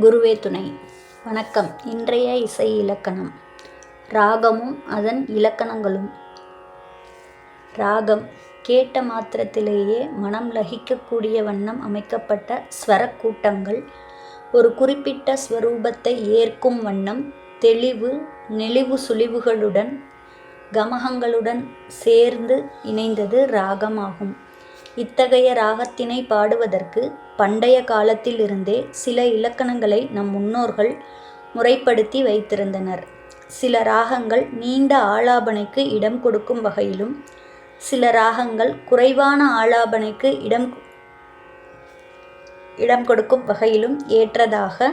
குருவே துணை. வணக்கம். இன்றைய இசை இலக்கணம். ராகமும் அதன் இலக்கணங்களும். ராகம் கேட்ட மாத்திரத்திலேயே மனம் லகிக்கக்கூடிய வண்ணம் அமைக்கப்பட்ட ஸ்வரக் கூட்டங்கள் ஒரு குறிப்பிட்ட ஸ்வரூபத்தை ஏற்கும் வண்ணம் தெளிவு நெளிவு சுழிவுகளுடன் கமகங்களுடன் சேர்ந்து இணைந்தது ராகமாகும். இத்தகைய ராகத்தினை பாடுவதற்கு பண்டைய காலத்திலிருந்தே சில இலக்கணங்களை நம் முன்னோர்கள் முறைப்படுத்தி வைத்திருந்தனர். சில ராகங்கள் நீண்ட ஆலாபனைக்கு இடம் கொடுக்கும் வகையிலும் சில ராகங்கள் குறைவான ஆலாபனைக்கு இடம் இடம் கொடுக்கும் வகையிலும் ஏற்றதாக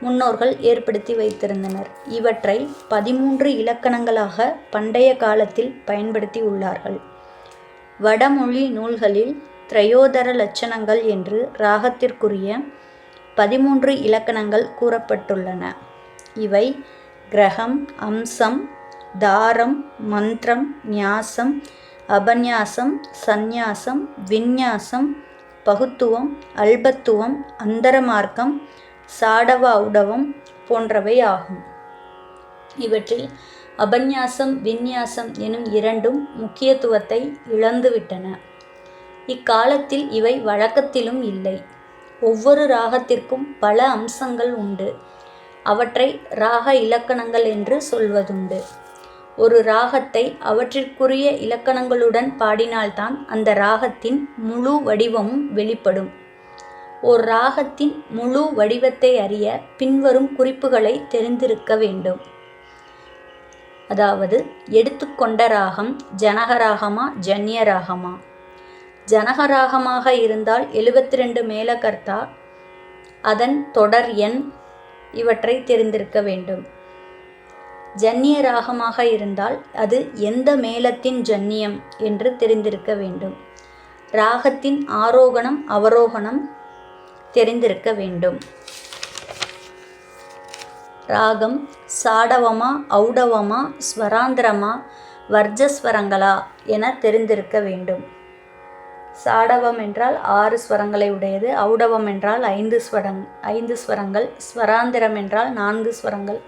முன்னோர்கள் ஏற்படுத்தி வைத்திருந்தனர். இவற்றை பதிமூன்று இலக்கணங்களாக பண்டைய காலத்தில் பயன்படுத்தி உள்ளார்கள். வடமொழி நூல்களில் திரையோதர லட்சணங்கள் என்று ராகத்திற்குரிய பதிமூன்று இலக்கணங்கள் கூறப்பட்டுள்ளன. இவை கிரகம் அம்சம் தாரம் மந்திரம் நியாசம் அபநியாசம் சந்நியாசம் விந்நியாசம் பகுத்துவம் அல்பத்துவம் அந்தரமார்க்கம் சாடவ ஔடவம் போன்றவை ஆகும். இவற்றில் அபன்யாசம் விந்நியாசம் எனும் இரண்டும் முக்கியத்துவத்தை இழந்துவிட்டன. இக்காலத்தில் இவை வழக்கத்திலும் இல்லை. ஒவ்வொரு ராகத்திற்கும் பல அம்சங்கள் உண்டு. அவற்றை ராக இலக்கணங்கள் என்று சொல்வதுண்டு. ஒரு ராகத்தை அவற்றிற்குரிய இலக்கணங்களுடன் பாடினால்தான் அந்த ராகத்தின் முழு வடிவமும் வெளிப்படும். ஒரு ராகத்தின் முழு வடிவத்தை அறிய பின்வரும் குறிப்புகளை தெரிந்திருக்க வேண்டும். அதாவது எடுத்துக்கொண்ட ராகம் ஜனகராகமா ஜன்ய ராகமா ஜனகராகமாக இருந்தால் எழுபத்தி ரெண்டு மேலகர்த்தா அதன் தொடர் எண் இவற்றை தெரிந்திருக்க வேண்டும். ஜன்னிய ராகமாக இருந்தால் அது எந்த மேளத்தின் ஜன்னியம் என்று தெரிந்திருக்க வேண்டும். ராகத்தின் ஆரோகணம் அவரோகணம் தெரிந்திருக்க வேண்டும். ராகம் சாடவமா ஔடவமா ஸ்வராந்திரமா வர்ஜஸ்வரங்களா என தெரிந்திருக்க வேண்டும். சாடவம் என்றால் ஆறு ஸ்வரங்களை உடையது ஔடவம் என்றால் ஐந்து ஸ்வரங் ஐந்து ஸ்வரங்கள் ஸ்வராந்திரம் என்றால் நான்கு ஸ்வரங்கள்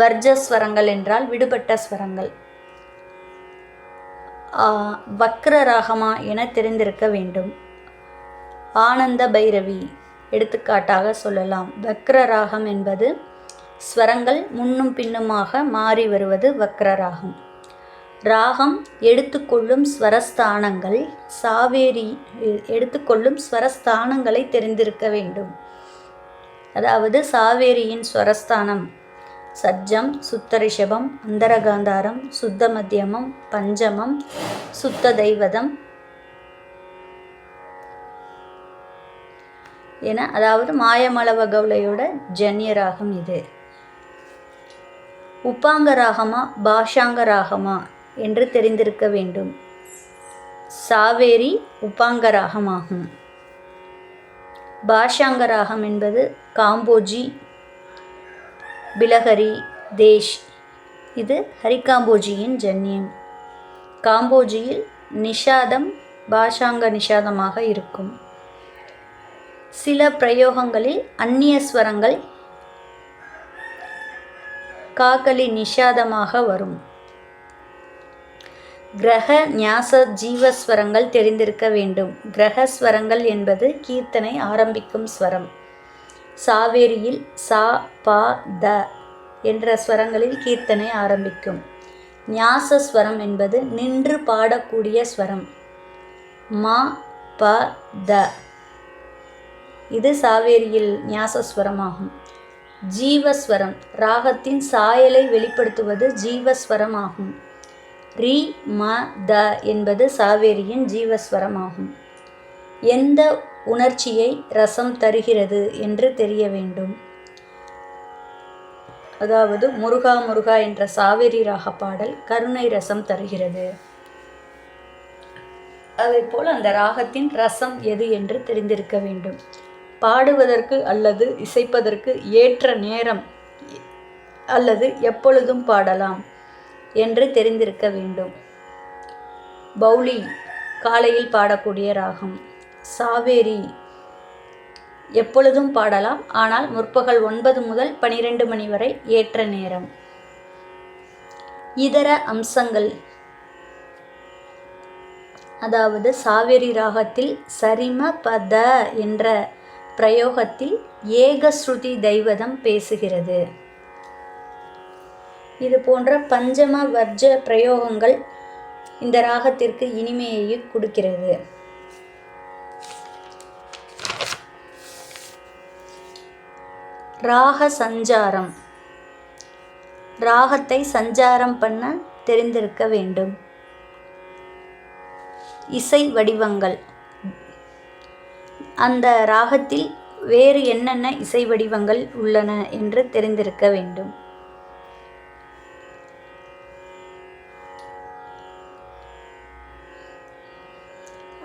வர்ஜஸ்வரங்கள் என்றால் விடுபட்ட ஸ்வரங்கள். வக்ர ராகமா என தெரிந்திருக்க வேண்டும். ஆனந்த பைரவி எடுத்துக்காட்டாக சொல்லலாம். வக்ர ராகம் என்பது ஸ்வரங்கள் முன்னும் பின்னுமாக மாறி வருவது வக்ர ராகம் ராகம் எடுத்துக்கொள்ளும் ஸ்வரஸ்தானங்கள் சாவேரி எடுத்துக்கொள்ளும் ஸ்வரஸ்தானங்களை தெரிந்திருக்க வேண்டும். அதாவது சாவேரியின் ஸ்வரஸ்தானம் சஜ்ஜம் சுத்தரிஷபம் அந்தரகாந்தாரம் சுத்த மத்தியமம் பஞ்சமம் சுத்த தெய்வதம் என அதாவது மாயமளவ கவுளையோட ஜன்ய ராகம் இது. உப்பாங்க ராகமா பாஷாங்க ராகமா என்று தெரிந்திருக்க வேண்டும். சாவேரி உப்பாங்க ராகமாகும் பாஷாங்க ராகம் என்பது காம்போஜி பிலஹரி தேஷ். இது ஹரிகாம்போஜியின் ஜன்னியம் காம்போஜியில் நிஷாதம் பாஷாங்க நிஷாதமாக இருக்கும். சில பிரயோகங்களில் அந்நிய ஸ்வரங்கள் காக்கலி நிஷாதமாக வரும். கிரக ஞாச ஜீவஸ்வரங்கள் தெரிந்திருக்க வேண்டும். கிரகஸ்வரங்கள் என்பது கீர்த்தனை ஆரம்பிக்கும் ஸ்வரம். சாவேரியில் சா பா த என்ற ஸ்வரங்களில் கீர்த்தனை ஆரம்பிக்கும். ஞாசஸ்வரம் என்பது நின்று பாடக்கூடிய ஸ்வரம். மா ப த. இது சாவேரியில் ஞாசஸ்வரமாகும் ஜீவஸ்வரம். ராகத்தின் சாயலை வெளிப்படுத்துவது ஜீவஸ்வரம் ஆகும் ரி ம த என்பது சாவேரியின் ஜீவஸ்வரம் ஆகும் எந்த உணர்ச்சியை ரசம் தருகிறது என்று தெரிய வேண்டும். அதாவது முருகா முருகா என்ற சாவேரி ராக பாடல் கருணை ரசம் தருகிறது. அதே போல் அந்த ராகத்தின் ரசம் எது என்று தெரிந்திருக்க வேண்டும். பாடுவதற்கு அல்லது இசைப்பதற்கு ஏற்ற நேரம் அல்லது எப்பொழுதும் பாடலாம் என்று தெரிந்திருக்க வேண்டும். பௌலி காலையில் பாடக்கூடிய ராகம். சாவேரி எப்பொழுதும் பாடலாம் ஆனால் முற்பகல் ஒன்பது முதல் பனிரெண்டு மணி வரை ஏற்ற நேரம். இதர அம்சங்கள். அதாவது சாவேரி ராகத்தில் சரிம பத என்ற பிரயோகத்தில் ஏகஸ்ருதி தெய்வதம் பேசுகிறது. இது போன்ற பஞ்சம வர்ஜ பிரயோகங்கள் இந்த ராகத்திற்கு இனிமையை கொடுக்கிறது. ராக சஞ்சாரம். ராகத்தை சஞ்சாரம் பண்ண தெரிந்திருக்க வேண்டும். இசை வடிவங்கள். அந்த ராகத்தில் வேறு என்னென்ன இசை வடிவங்கள் உள்ளன என்று தெரிந்திருக்க வேண்டும்.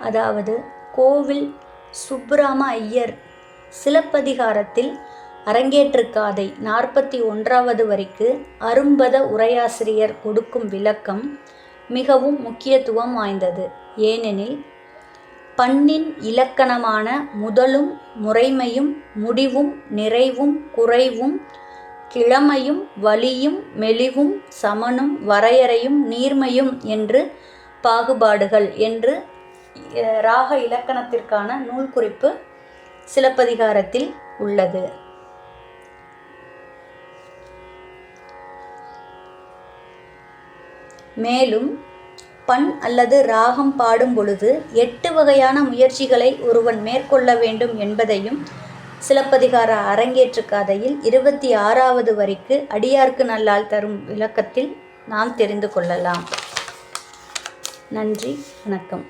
அதாவது கோவில் சுப்புராம ஐயர் சிலப்பதிகாரத்தில் அரங்கேற்றுக்காதை நாற்பத்தி ஒன்றாவது வரிக்கு அரும்பத உரையாசிரியர் கொடுக்கும் விளக்கம் மிகவும் முக்கியத்துவம் வாய்ந்தது. ஏனெனில் பண்ணின் இலக்கணமான முதலும் முறைமையும் முடிவும் நிறைவும் குறைவும் கிழமையும் வலியும் மெலிவும் சமனும் வரையறையும் நீர்மையும் என்று பாகுபாடுகள் என்று ராக இலக்கணத்திற்கான நூல் குறிப்பு சிலப்பதிகாரத்தில் உள்ளது. மேலும் பண் அல்லது ராகம் பாடும் பொழுது எட்டு வகையான முயற்சிகளை ஒருவன் மேற்கொள்ள வேண்டும் என்பதையும் சிலப்பதிகார அரங்கேற்று கதையில் இருபத்தி ஆறாவது வரிக்கு அடியார்க்கு நல்லால் தரும் விளக்கத்தில் நாம் தெரிந்து கொள்ளலாம். நன்றி வணக்கம்.